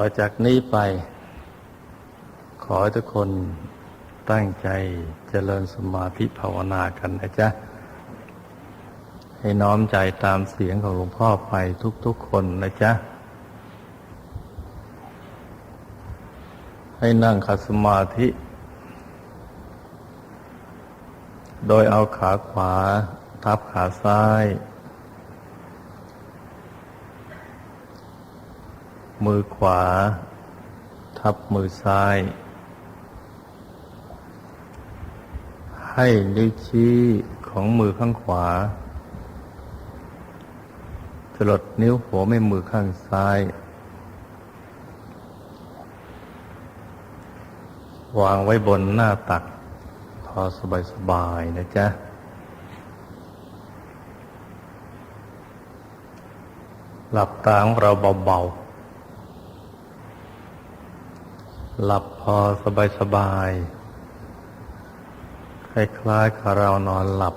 ต่อจากนี้ไป ขอทุกคนตั้งใจเจริญสมาธิภาวนากันนะจ๊ะ ให้น้อมใจตามเสียงของหลวงพ่อไปทุกๆคนนะจ๊ะ ให้นั่งขัดสมาธิ โดยเอาขาขวาทับขาซ้าย มือขวา ทับมือซ้าย ให้นิ้วชี้ของมือข้างขวาจลดนิ้วหัวแม่มือข้างซ้าย วางไว้บนหน้าตัก พอสบายๆนะจ๊ะ หลับตาของเราเบาๆ หลับพอสบายๆคล้ายๆกับเรานอนหลับ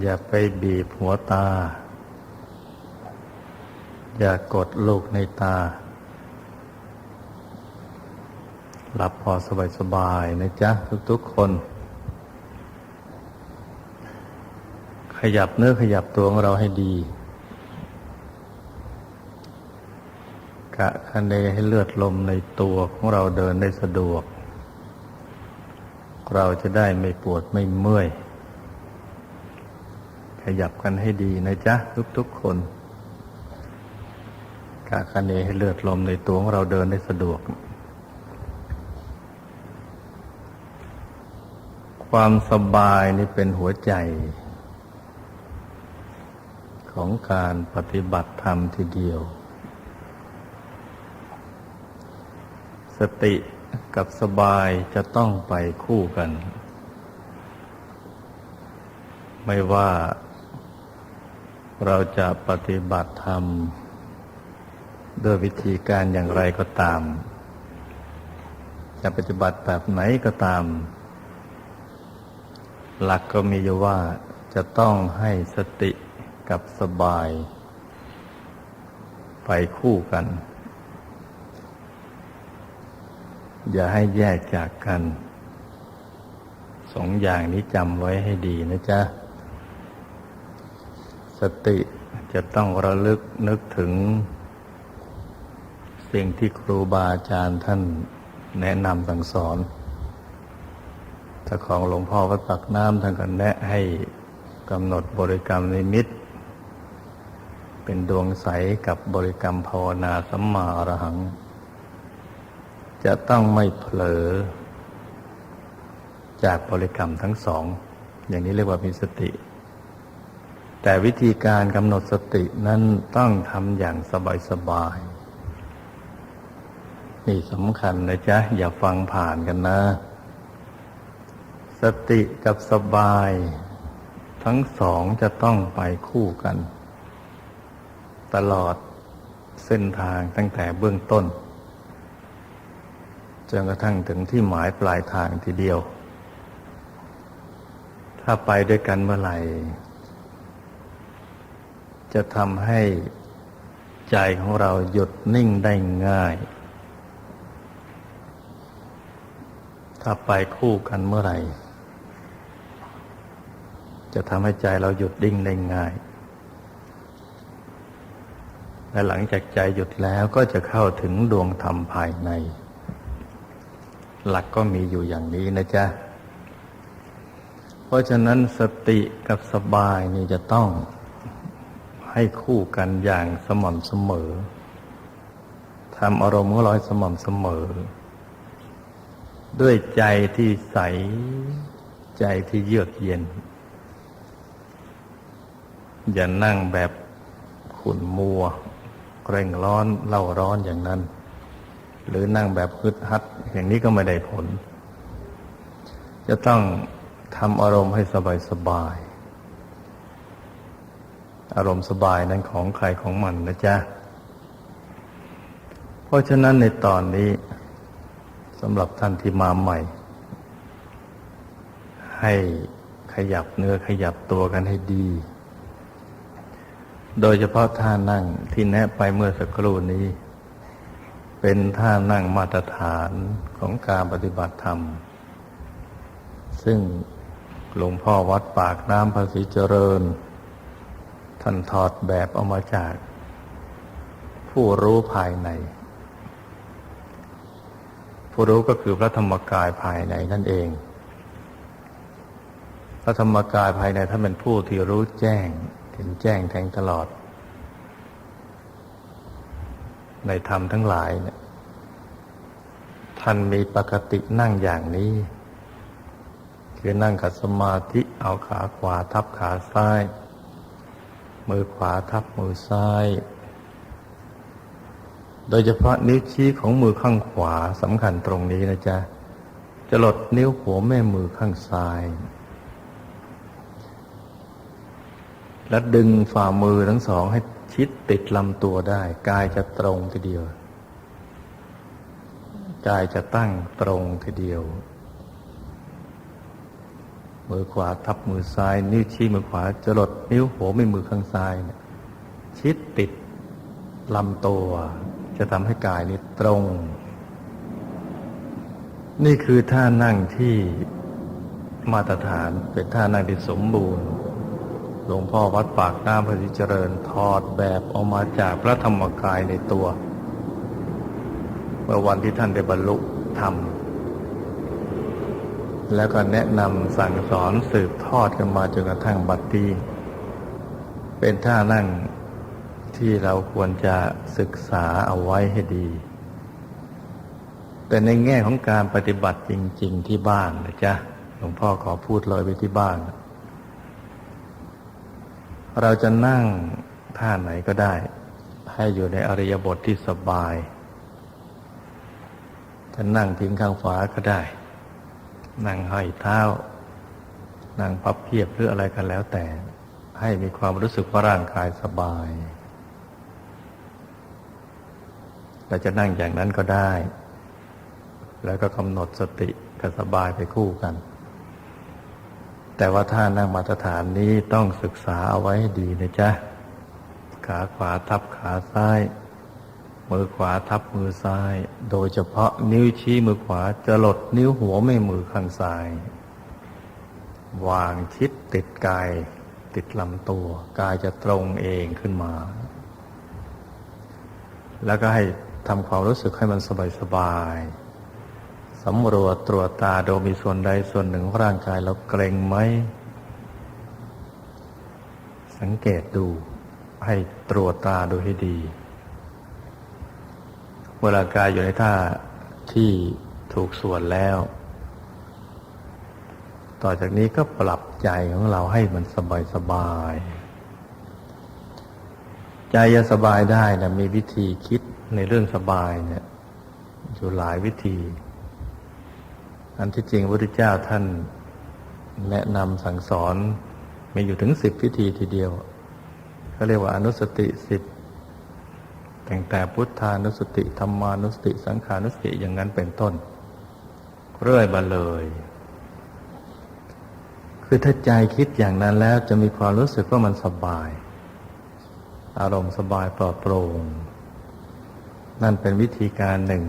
อย่าไปบีบหัวตา อย่ากดลูกในตา หลับพอสบายๆนะจ๊ะ ทุกๆคน ขยับเนื้อขยับตัวของเราให้ดีะคะเนให้เลือดลมในตัวของเราเดินได้สะดวก เราจะได้ไม่ปวดไม่เมื่อย ขยับกันให้ดีนะจ๊ะ ทุกๆคนกะคะเนให้เลือดลมในตัวของเราเดินได้สะดวก ความสบายนี่เป็นหัวใจของการปฏิบัติธรรมทีเดียว สติกับสบายจะต้องไปคู่กัน ไม่ว่าเราจะปฏิบัติธรรมด้วยวิธีการอย่างไรก็ตาม จะปฏิบัติแบบไหนก็ตาม หลักก็มีอยู่ว่าจะต้องให้สติกับสบาย ไปคู่กัน อย่าให้แยกจากกันสองอย่างนี้จำไว้ให้ดีนะจ๊ะ สติจะต้องระลึกนึกถึง สิ่งที่ครูบาอาจารย์ท่านแนะนำสั่งสอนถ้าของหลวงพ่อวัดปักน้ำท่านก็แนะให้กำหนดบริกรรมนิมิต เป็นดวงใสกับบริกรรมภาวนาสัมมาอรหัง จะต้องไม่เผลอ จากบริกรรมทั้งสอง อย่างนี้เรียกว่ามีสติ แต่วิธีการกำหนดสตินั้นต้องทำอย่างสบายๆนี่สำคัญนะจ๊ะ อย่าฟังผ่านกันนะ สติกับสบาย ทั้งสองจะต้องไปคู่กัน ตลอดเส้นทางตั้งแต่เบื้องต้น จนกระทั่งถึงที่หมายปลายทางทีเดียว ถ้าไปด้วยกันเมื่อไหร่ จะทำให้ใจของเราหยุดนิ่งได้ง่าย ถ้าไปคู่กันเมื่อไหร่ จะทำให้ใจเราหยุดดิ้งได้ง่ายและหลังจากใจหยุดแล้วก็จะเข้าถึงดวงธรรมภายใน หลักก็มีอยู่อย่างนี้นะจ๊ะ เพราะฉะนั้นสติกับสบายนี่จะต้องให้คู่กันอย่างสม่ำเสมอทำอารมณ์ของเราให้สม่ำเสมอ ด้วยใจที่ใสใจที่เยือกเย็น อย่านั่งแบบขุ่นมัวเร่งร้อนเล่าร้อนอย่างนั้น หรือนั่งแบบฮึดฮัด อย่างนี้ก็ไม่ได้ผล จะต้องทำอารมณ์ให้สบายสบาย อารมณ์สบายนั้นของใครของมันนะจ๊ะ เพราะฉะนั้นในตอนนี้สำหรับท่านที่มาใหม่ ให้ขยับเนื้อขยับตัวกันให้ดี โดยเฉพาะท่านั่งที่แนะไปเมื่อสักครู่นี้ เป็นท่านั่งมาตรฐานของการปฏิบัติธรรม ซึ่งหลวงพ่อวัดปากน้ำภาษีเจริญ ท่านถอดแบบเอามาจาก ผู้รู้ภายใน ผู้รู้ก็คือพระธรรมกายภายในนั่นเอง พระธรรมกายภายในท่านเป็นผู้ที่รู้แจ้งเห็นแจ้งแทงตลอด ในธรรมทั้งหลายเนี่ยท่านมีปกตินั่งอย่างนี้ คือนั่งขัดสมาธิเอาขาขวาทับขาซ้าย มือขวาทับมือซ้าย โดยเฉพาะนิ้วชี้ของมือข้างขวาสำคัญตรงนี้นะจ๊ะจะหลดนิ้วหัวแม่มือข้างซ้าย และดึงฝ่ามือทั้งสองให้ ชิดติดลำตัวได้ กายจะตรงทีเดียว กายจะตั้งตรงทีเดียว มือขวาทับมือซ้าย นิ้วชี้มือขวาจะหลดนิ้วหัวแม่มือข้างซ้ายเนี่ยชิดติดลำตัว จะทำให้กายนี้ตรง นี่คือท่านั่งที่มาตรฐานเป็นท่านั่งที่สมบูรณ์ หลวงพ่อวัดปากน้ำพระสิเจริญถอดแบบออกมาจากพระธรรมกายในตัว เมื่อวันที่ท่านได้บรรลุธรรม แล้วก็แนะนำสั่งสอนสืบทอดกันมาจนกระทั่งบัดนี้เป็นท่านั่งที่เราควรจะศึกษาเอาไว้ให้ดี แต่ในแง่ของการปฏิบัติจริง ๆ ที่บ้านนะจ๊ะหลวงพ่อขอพูดลอยไปที่บ้าน เราจะนั่งท่าไหนก็ได้ ให้อยู่ในอริยบทที่สบาย จะนั่งพิงข้างฝาก็ได้ นั่งห้อยเท้า นั่งพับเพียบหรืออะไรกันแล้วแต่ ให้มีความรู้สึกว่าร่างกายสบายเราจะนั่งอย่างนั้นก็ได้ แล้วก็กำหนดสติกับสบายไปคู่กัน แต่ว่าท่านั่งมาตรฐานนี้ต้องศึกษาเอาไว้ให้ดีนะจ๊ะ ขาขวาทับขาซ้าย มือขวาทับมือซ้าย โดยเฉพาะนิ้วชี้มือขวาจะหลดนิ้วหัวไม่มือข้างซ้าย วางชิดติดกาย ติดลำตัว กายจะตรงเองขึ้นมา แล้วก็ให้ทำความรู้สึกให้มันสบายๆ สำรวจตรวจตาโดยมีส่วนใดส่วนหนึ่งของร่างกายเราเกรงไหม สังเกตดูให้ตรวจตาดูให้ดี เวลากายอยู่ในท่าที่ถูกส่วนแล้ว ต่อจากนี้ก็ปรับใจของเราให้มันสบายสบายใจจะสบายได้นะมีวิธีคิดในเรื่องสบายเนี่ยอยู่หลายวิธี อันที่จริงพระพุทธเจ้าท่านแนะนำสั่งสอนมีอยู่ถึงสิบวิธีทีเดียวเขาเรียกว่าอนุสติสิบแต่งแต่พุทธานุสติธรรมานุสติสังขานุสติอย่างนั้นเป็นต้น เรื่อยมาเลย คือถ้าใจคิดอย่างนั้นแล้วจะมีความรู้สึกว่ามันสบาย อารมณ์สบายปลอดโปร่งนั่นเป็นวิธีการหนึ่ง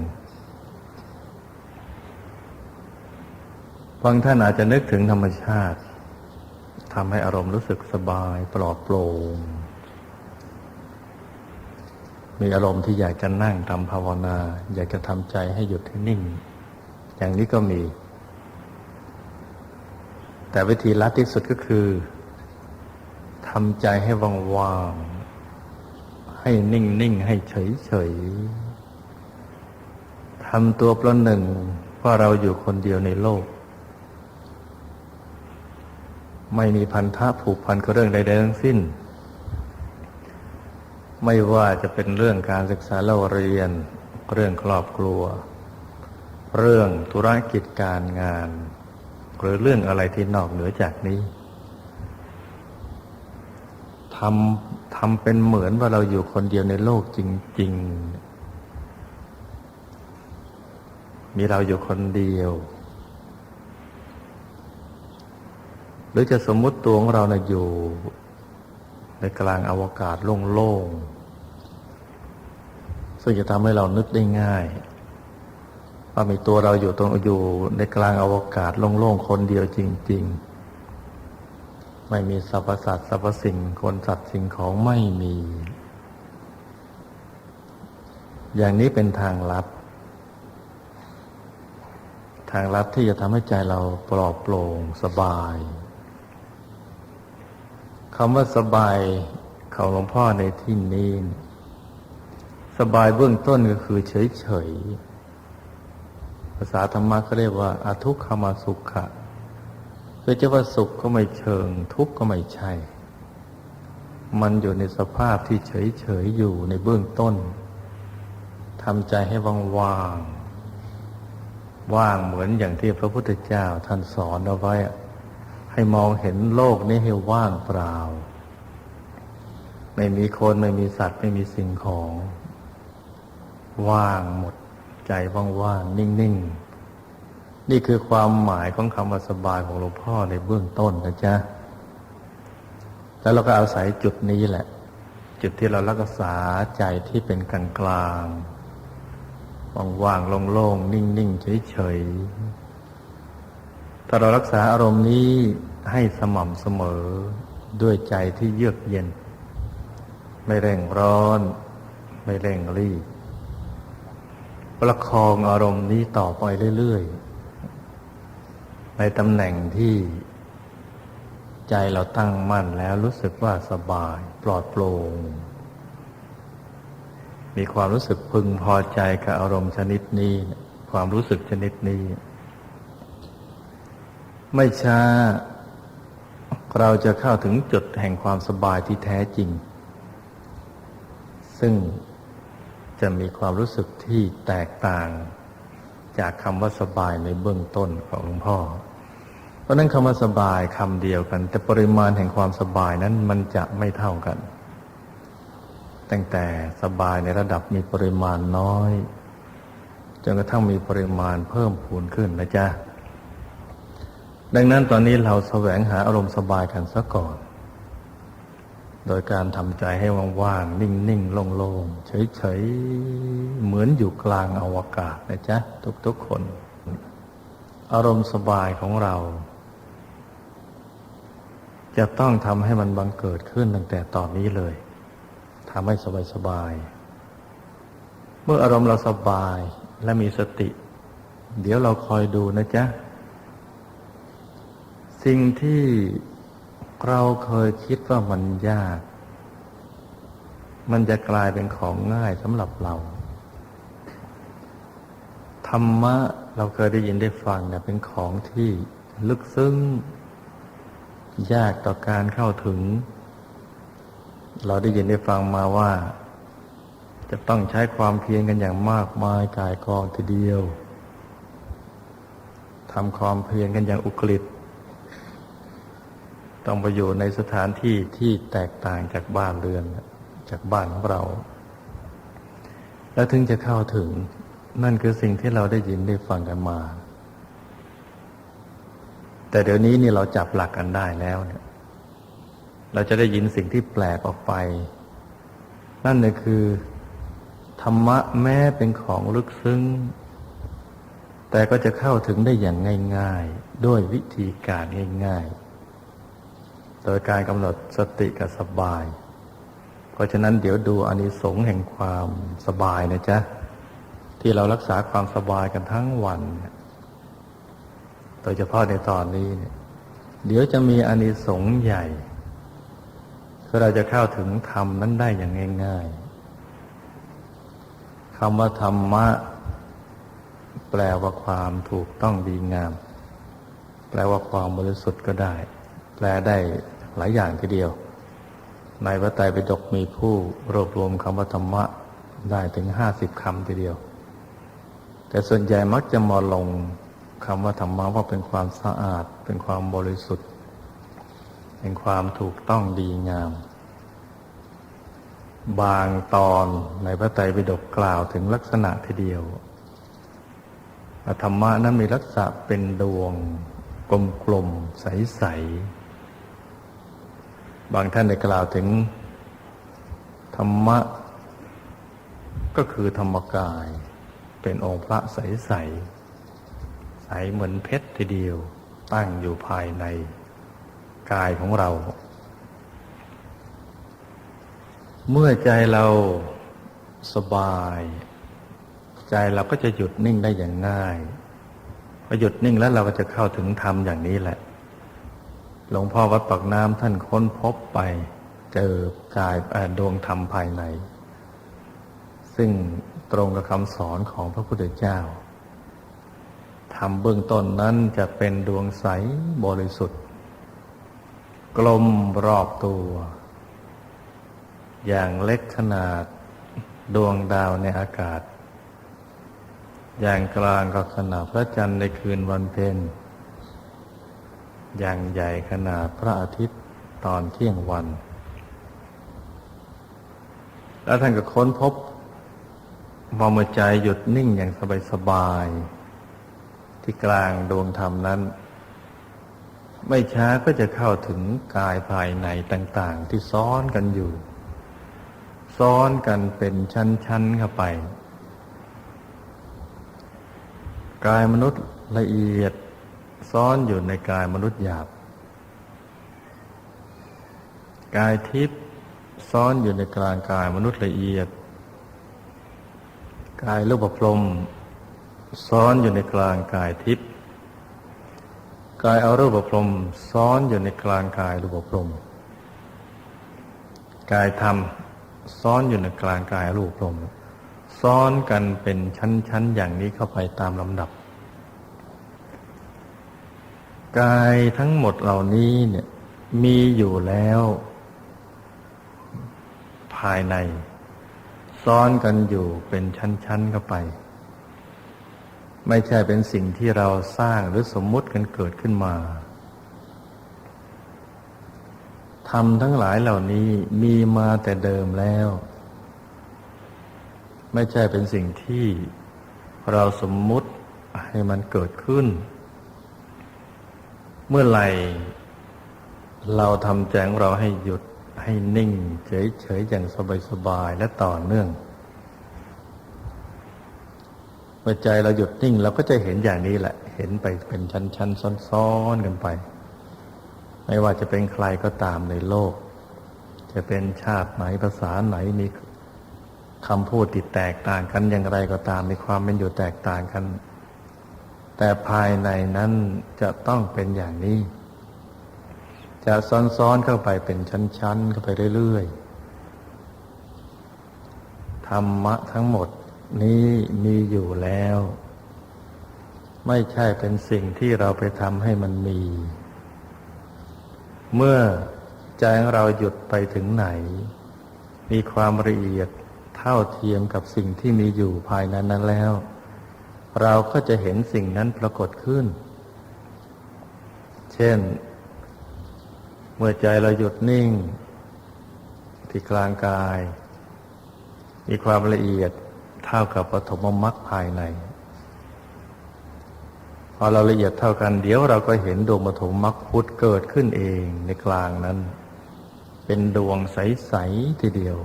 บางท่านอาจจะนึกถึงธรรมชาติทำให้อารมณ์รู้สึกสบายปลอดโปร่งมีอารมณ์ที่อยากจะนั่งทำภาวนา อยากจะทำใจให้หยุดให้นิ่ง อย่างนี้ก็มี แต่วิธีลัดที่สุดก็คือทำใจให้ว่างๆให้นิ่งๆให้เฉยๆทำตัวประหนึ่งว่าเราอยู่คนเดียวในโลก ไม่มีพันธะผูกพันกับเรื่องใดๆทั้งสิ้น ไม่ว่าจะเป็นเรื่องการศึกษาเล่าเรียน เรื่องครอบครัว เรื่องธุรกิจการงาน หรือเรื่องอะไรที่นอกเหนือจากนี้ทำทำเป็นเหมือนว่าเราอยู่คนเดียวในโลกจริง ๆ มีเราอยู่คนเดียว หรือจะสมมุติตัวของเรานะอยู่ ในกลางอวกาศโล่งๆซึ่งจะทำให้เรานึกได้ง่ายว่ามีตัวเราอยู่ตรงอยู่ในกลางอวกาศโล่งๆคนเดียวจริง ๆ ไม่มีสรรพสัตว์สรรพสิ่งคนสัตว์สิ่งของไม่มี อย่างนี้เป็นทางลัดทางลัดที่จะทำให้ใจเราปลอดโปร่งสบาย คำว่าสบายของหลวงพ่อในที่นี้สบายเบื้องต้นก็คือเฉยๆภาษาธรรมะเขาเรียกว่าอาทุกขมาสุขะคือจะว่าสุขก็ไม่เชิง ทุกข์ก็ไม่ใช่ มันอยู่ในสภาพที่เฉยๆอยู่ในเบื้องต้นทำใจให้ว่างๆว่างเหมือนอย่างที่พระพุทธเจ้าท่านสอนเอาไว้ ให้มองเห็นโลกนี้ให้ว่างเปล่า ไม่มีคนไม่มีสัตว์ ไม่มีสิ่งของ ว่างหมดใจว่างๆนิ่งๆนี่คือความหมายของคำว่าสบายของหลวงพ่อในเบื้องต้นนะจ๊ะแล้วเราก็อาศัยจุดนี้แหละ จุดที่เรารักษาใจที่เป็นกลางกลางๆว่างๆโล่งๆนิ่งๆเฉยๆ ถ้าเรารักษาอารมณ์นี้ให้สม่ำเสมอด้วยใจที่เยือกเย็น ไม่เร่งร้อน ไม่เร่งรีบประคองอารมณ์นี้ต่อไปเรื่อยๆ ในตำแหน่งที่ใจเราตั้งมั่นแล้วรู้สึกว่าสบายปลอดโปร่ง มีความรู้สึกพึงพอใจกับอารมณ์ชนิดนี้ ความรู้สึกชนิดนี้ ไม่ช้า เราจะเข้าถึงจุดแห่งความสบายที่แท้จริง ซึ่งจะมีความรู้สึกที่แตกต่างจากคำว่าสบายในเบื้องต้นของหลวงพ่อ เพราะนั้นคำว่าสบายคำเดียวกัน แต่ปริมาณแห่งความสบายนั้นมันจะไม่เท่ากัน ตั้งแต่สบายในระดับมีปริมาณน้อยจนกระทั่งมีปริมาณเพิ่มพูนขึ้นนะจ๊ะ ดังนั้นตอนนี้เราแสวงหาอารมณ์สบายกันซะก่อน โดยการทำใจให้ว่างๆ นิ่งๆ โล่งๆ เฉยๆ เหมือนอยู่กลางอวกาศนะจ๊ะ ทุกๆคน อารมณ์สบายของเรา จะต้องทำให้มันบังเกิดขึ้นตั้งแต่ตอนนี้เลยทำให้สบายๆ เมื่ออารมณ์เราสบายและมีสติ เดี๋ยวเราคอยดูนะจ๊ะ สิ่งที่เราเคยคิดว่ามันยาก มันจะกลายเป็นของง่ายสำหรับเราธรรมะเราเคยได้ยินได้ฟังเนี่ยเป็นของที่ลึกซึ้ง ยากต่อการเข้าถึง เราได้ยินได้ฟังมาว่า จะต้องใช้ความเพียรกันอย่างมากมายกายกองทีเดียวทำความเพียรกันอย่างอุกฤษ ต้องไปอยู่ในสถานที่ที่แตกต่างจากบ้านเรือน จากบ้านของเรา แล้วถึงจะเข้าถึงนั่นคือสิ่งที่เราได้ยินได้ฟังกันมา แต่เดี๋ยวนี้นี่เราจับหลักกันได้แล้วเนี่ย เราจะได้ยินสิ่งที่แปลกออกไป นั่นก็คือธรรมะแม้เป็นของลึกซึ้ง แต่ก็จะเข้าถึงได้อย่างง่าย ๆ ด้วยวิธีการง่าย ๆ โดยการกำหนดสติกับสบาย เพราะฉะนั้นเดี๋ยวดูอานิสงส์แห่งความสบายนะจ๊ะ ที่เรารักษาความสบายกันทั้งวัน โดยเฉพาะในตอนนี้เนี่ยเดี๋ยวจะมีอานิสงส์ใหญ่คือเราจะเข้าถึงธรรมนั้นได้อย่างง่ายๆคำว่าธรรมะ แปลว่าความถูกต้องดีงาม แปลว่าความบริสุทธิ์ก็ได้ แปลได้ หลายอย่างทีเดียว ในพระไตรปิฎกมีผู้รวบรวมคำว่าธรรมะได้ถึงห้าสิบคำทีเดียว แต่ส่วนใหญ่มักจะมาลงคำว่าธรรมะว่าเป็นความสะอาด เป็นความบริสุทธิ์ เป็นความถูกต้องดีงาม บางตอนในพระไตรปิฎกกล่าวถึงลักษณะทีเดียวธรรมะนั้นมีลักษณะเป็นดวงกลมๆใส บางท่านได้กล่าวถึง ธรรมะ ก็คือธรรมกาย เป็นองค์พระใสใสใสเหมือนเพชรทีเดียว ตั้งอยู่ภายในกายของเรา เมื่อใจเราสบาย ใจเราก็จะหยุดนิ่งได้อย่างง่ายพอหยุดนิ่งแล้วเราก็จะเข้าถึงธรรมอย่างนี้แหละ หลวงพ่อวัดปากน้ำท่านค้นพบไป เจอกายดวงธรรมภายใน ซึ่งตรงกับคำสอนของพระพุทธเจ้าธรรมเบื้องต้นนั้นจะเป็นดวงใสบริสุทธิ์ กลมรอบตัว อย่างเล็กขนาดดวงดาวในอากาศ อย่างกลางก็ขนาดพระจันทร์ในคืนวันเพ็ญ อย่างใหญ่ขนาดพระอาทิตย์ตอนเที่ยงวัน แล้วท่านก็ค้นพบพอเมื่อใจหยุดนิ่งอย่างสบายๆที่กลางดวงธรรมนั้น ไม่ช้าก็จะเข้าถึงกายภายในต่างๆ ที่ซ้อนกันอยู่ ซ้อนกันเป็นชั้นๆเข้าไป กายมนุษย์ละเอียด ซ้อนอยู่ในกายมนุษย์หยาบ กายทิพย์ซ้อนอยู่ในกลางกายมนุษย์ละเอียด กายรูปพรมซ้อนอยู่ในกลางกายทิพย์กายอารูปพรมซ้อนอยู่ในกลางกายรูปพรมกายธรรมซ้อนอยู่ในกลางกายรูปพรมซ้อนกันเป็นชั้นๆอย่างนี้เข้าไปตามลำดับ กายทั้งหมดเหล่านี้เนี่ยมีอยู่แล้ว ภายใน ซ้อนกันอยู่เป็นชั้นๆเข้าไป ไม่ใช่เป็นสิ่งที่เราสร้างหรือสมมุติกันเกิดขึ้นมาธรรมทั้งหลายเหล่านี้มีมาแต่เดิมแล้ว ไม่ใช่เป็นสิ่งที่เราสมมุติให้มันเกิดขึ้น เมื่อไหร่ เราทำแจของเราให้หยุดให้นิ่ง เฉยๆอย่างสบายๆและต่อเนื่อง เมื่อใจเราหยุดนิ่งเราก็จะเห็นอย่างนี้แหละ เห็นไปเป็นชั้นๆซ้อนๆกันไป ไม่ว่าจะเป็นใครก็ตามในโลก จะเป็นชาติไหนภาษาไหนมีคำพูดติดแตกต่างกันอย่างไรก็ตามมีความเป็นอยู่แตกต่างกัน แต่ภายในนั้นจะต้องเป็นอย่างนี้ จะซ้อนๆเข้าไปเป็นชั้นๆเข้าไปเรื่อยๆ ธรรมะทั้งหมดนี้มีอยู่แล้ว ไม่ใช่เป็นสิ่งที่เราไปทำให้มันมี เมื่อใจของเราหยุดไปถึงไหน มีความละเอียดเท่าเทียมกับสิ่งที่มีอยู่ภายในนั้นแล้ว เราก็จะเห็นสิ่งนั้นปรากฏขึ้น เช่น เมื่อใจเราหยุดนิ่ง ที่กลางกาย มีความละเอียดเท่ากับปฐมมรรคภายใน พอเราละเอียดเท่ากัน เดี๋ยวเราก็เห็นดวงปฐมมรรคพุทธเกิดขึ้นเองในกลางนั้น เป็นดวงใส ๆ ทีเดียว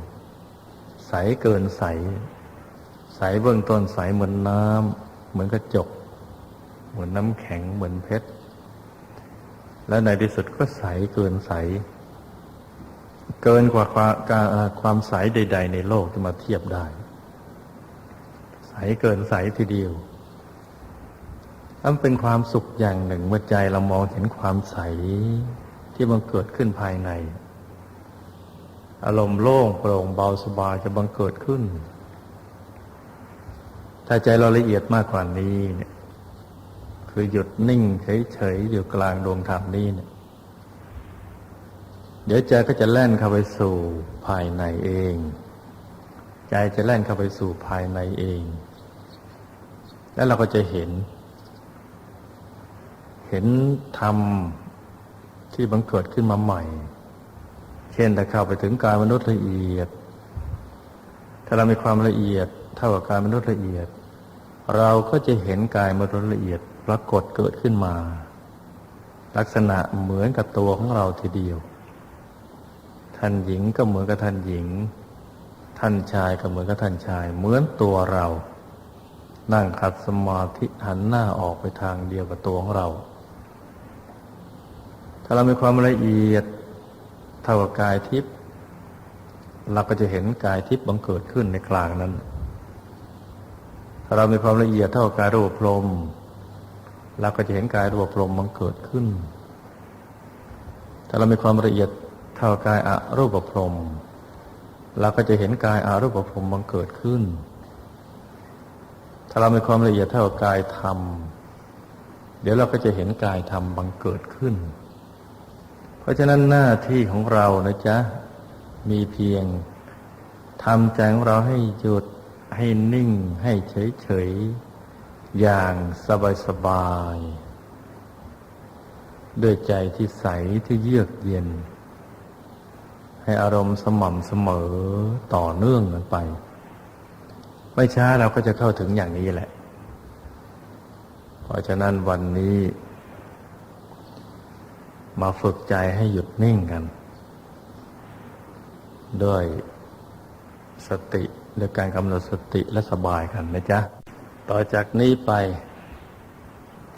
ใสเกินใสใสเบื้องต้นใสเหมือนน้ำ มือนกระจก เหมือนน้ำแข็งเหมือนเพชร และในที่สุดก็ใสเกินใส เกินกว่าความความใสใด ๆ ในโลกที่มาเทียบได้ ใสเกินใสทีเดียวนั่นเป็นความสุขอย่างหนึ่งเมื่อใจเรามองเห็นความใสที่มันเกิดขึ้นภายใน อารมณ์โล่งโปร่งเบาสบายจะบังเกิดขึ้น ถ้าใจเราละเอียดมากกว่านี้เนี่ย คือหยุดนิ่งเฉยๆอยู่กลางดวงธรรมนี้เนี่ย เดี๋ยวใจก็จะแล่นเข้าไปสู่ภายในเอง ใจจะแล่นเข้าไปสู่ภายในเอง แล้วเราก็จะเห็น เห็นธรรมที่บังเกิดขึ้นมาใหม่ เช่นถ้าเข้าไปถึงกายมนุษย์ละเอียด ถ้าเรามีความละเอียดเท่ากับกายมนุษย์ละเอียด เราก็จะเห็นกายมนุษย์ละเอียดปรากฏเกิดขึ้นมา ลักษณะเหมือนกับตัวของเราทีเดียว ท่านหญิงก็เหมือนกับท่านหญิง ท่านชายก็เหมือนกับท่านชาย เหมือนตัวเรา นั่งขัดสมาธิหันหน้าออกไปทางเดียวกับตัวของเรา ถ้าเรามีความละเอียดเท่ากับกายทิพย์เราก็จะเห็นกายทิพย์บังเกิดขึ้นในกลางนั้น ถ้าเรามีความละเอียดเท่ากายรูปพรหมเราก็จะเห็นกายรูปพรหมบังเกิดขึ้น ถ้าเรามีความละเอียดเท่ากายอารูปพรหมเราก็จะเห็นกายอารูปพรหมบังเกิดขึ้น ถ้าเรามีความละเอียดเท่ากายธรรม เดี๋ยวเราก็จะเห็นกายธรรมบังเกิดขึ้น เพราะฉะนั้นหน้าที่ของเรานะจ๊ะมีเพียงทำใจของเราให้หยุด ให้นิ่งให้เฉยๆ อย่างสบายๆ ด้วยใจที่ใสที่เยือกเย็น ให้อารมณ์สม่ำเสมอต่อเนื่องกันไป ไม่ช้าเราก็จะเข้าถึงอย่างนี้แหละ เพราะฉะนั้นวันนี้ มาฝึกใจให้หยุดนิ่งกัน ด้วยสติ ด้วยการกำหนดสติและสบายกันนะจ๊ะ ต่อจากนี้ไป